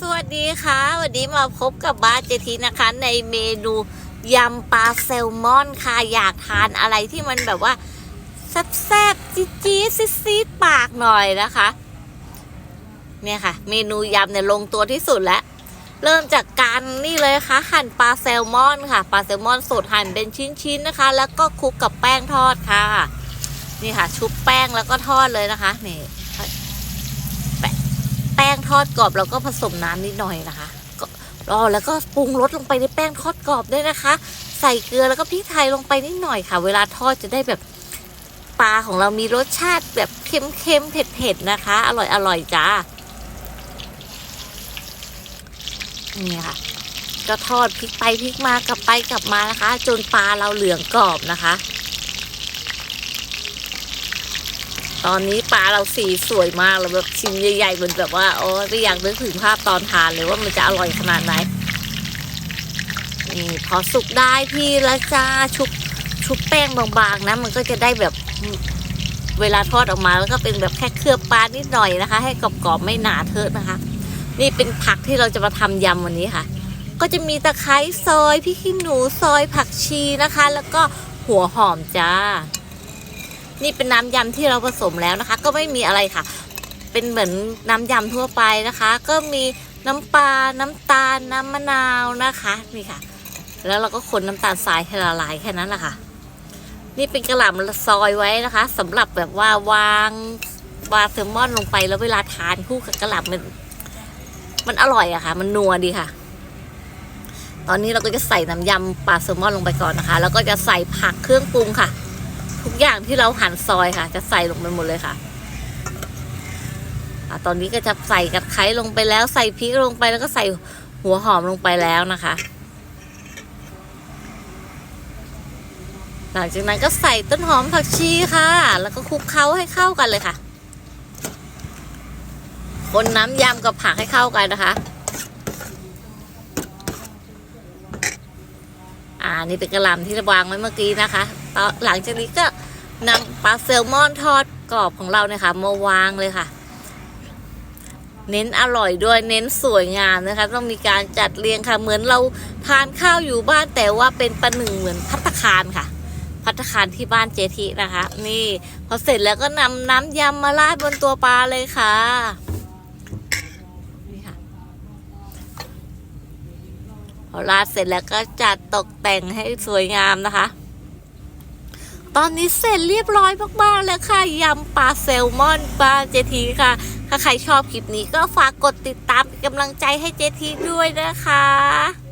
สวัสดีค่ะ วันนี้มาพบกับบ้านเจทีนะคะ ในเมนูยำปลาแซลมอนค่ะอยากทานอะไรที่มันแบบว่าแซ่บๆจี๊ดๆซีดๆปากหน่อยนะคะ เนี่ยค่ะ เมนูยำเนี่ยลงตัวที่สุดแล้ว เริ่มจากการนี่เลยค่ะ หั่นปลาแซลมอนค่ะปลาแซลมอนสดหั่นเป็นชิ้นๆนะคะ แล้วก็คลุกกับแป้งทอดค่ะ นี่ค่ะ ชุบแป้งแล้วก็ทอดเลยนะคะนี่ ดกรอบเราก็ผสมน้ำนิดหน่อยนะคะก็รอแล้วก็ปรุงรสลงไปในแป้งทอดกรอบด้วยนะคะ ใส่เกลือแล้วก็พริกไทยลงไปนิดหน่อยค่ะ เวลาทอดจะได้แบบปลาของเรามีรสชาติแบบเค็มๆเผ็ดๆนะคะ อร่อยอร่อยจ้านี่ค่ะ ก็ทอดพลิกไปพลิกมากลับไปกลับมานะคะ จนปลาเราเหลืองกรอบนะคะ ตอนนี้ปลาเราสีสวยมากแล้วแบบชิ้นใหญ่ๆเหมือนแบบว่าโอ้ไม่อยากนึกถึงภาพตอนทานเลยว่ามันจะอร่อยขนาดไหนนี่พอสุกได้ที่ล้วจ้าชุบชุบแป้งบางๆนะ มันก็จะได้แบบเวลาทอดออกมาแล้วก็เป็นแบบแค่เคลือบปลานิดหน่อยนะคะ ให้กรอบๆไม่หนาเทอะนะคะ นี่เป็นผักที่เราจะมาทำยำวันนี้ค่ะ ก็จะมีตะไคร้ซอยพริกขี้หนูซอยผักชีนะคะ แล้วก็หัวหอมจ้า นี่เป็นน้ำยำที่เราผสมแล้วนะคะ ก็ไม่มีอะไรค่ะ เป็นเหมือนน้ำยำทั่วไปนะคะ ก็มีน้ำปลา น้ำตาล น้ำมะนาวนะคะนี่ค่ะ แล้วเราก็คนน้ำตาลทรายให้ละลายแค่นั้นแหละค่ะ นี่เป็นกระหล่ำซอยไว้นะคะสำหรับแบบว่าวางวางแซลมอนลงไปแล้วเวลาทานคู่กับกระหล่ำมันมันอร่อยอะค่ะ มันนัวดีค่ะ ตอนนี้เราก็จะใส่น้ำยำปลาแซลมอนลงไปก่อนนะคะ แล้วก็จะใส่ผักเครื่องปรุงค่ะ ทุกอย่างที่เราหั่นซอยค่ะ จะใส่ลงไปหมดเลยค่ะอะตอนนี้ก็จะใส่กระไคร้ลงไปแล้ว ใส่พริกลงไปแล้วก็ใส่หัวหอมลงไปแล้วนะคะ หลังจากนั้นก็ใส่ต้นหอมผักชีค่ะ แล้วก็คลุกเคล้าให้เข้ากันเลยค่ะ คนน้ำยำกับผักให้เข้ากันนะคะ อ่านี่เป็นกระลำที่วางไว้เมื่อกี้นะคะต่อหลังจากนี้ก็ นำปลาแซลมอนทอดกรอบของเราเนี่ยค่ะมาวางเลยค่ะ เน้นอร่อยด้วยเน้นสวยงามนะคะ ต้องมีการจัดเรียงค่ะ เหมือนเราทานข้าวอยู่บ้านแต่ว่าเป็นประหนึ่งเหมือนพัตตาคารค่ะ พัตตาคารที่บ้านเจทีนะคะ นี่พอเสร็จแล้วก็นำน้ำยำมาราดบนตัวปลาเลยค่ะนี่ค่ะพอราดเสร็จแล้วก็จัดตกแต่งให้สวยงามนะคะ ตอนนี้เสร็จเรียบร้อยมากๆแล้วค่ะยำปลาแซลมอนปลาเจทีค่ะ ถ้าใครชอบคลิปนี้ก็ฝากกดติดตามเป็นกำลังใจให้เจทีด้วยนะคะ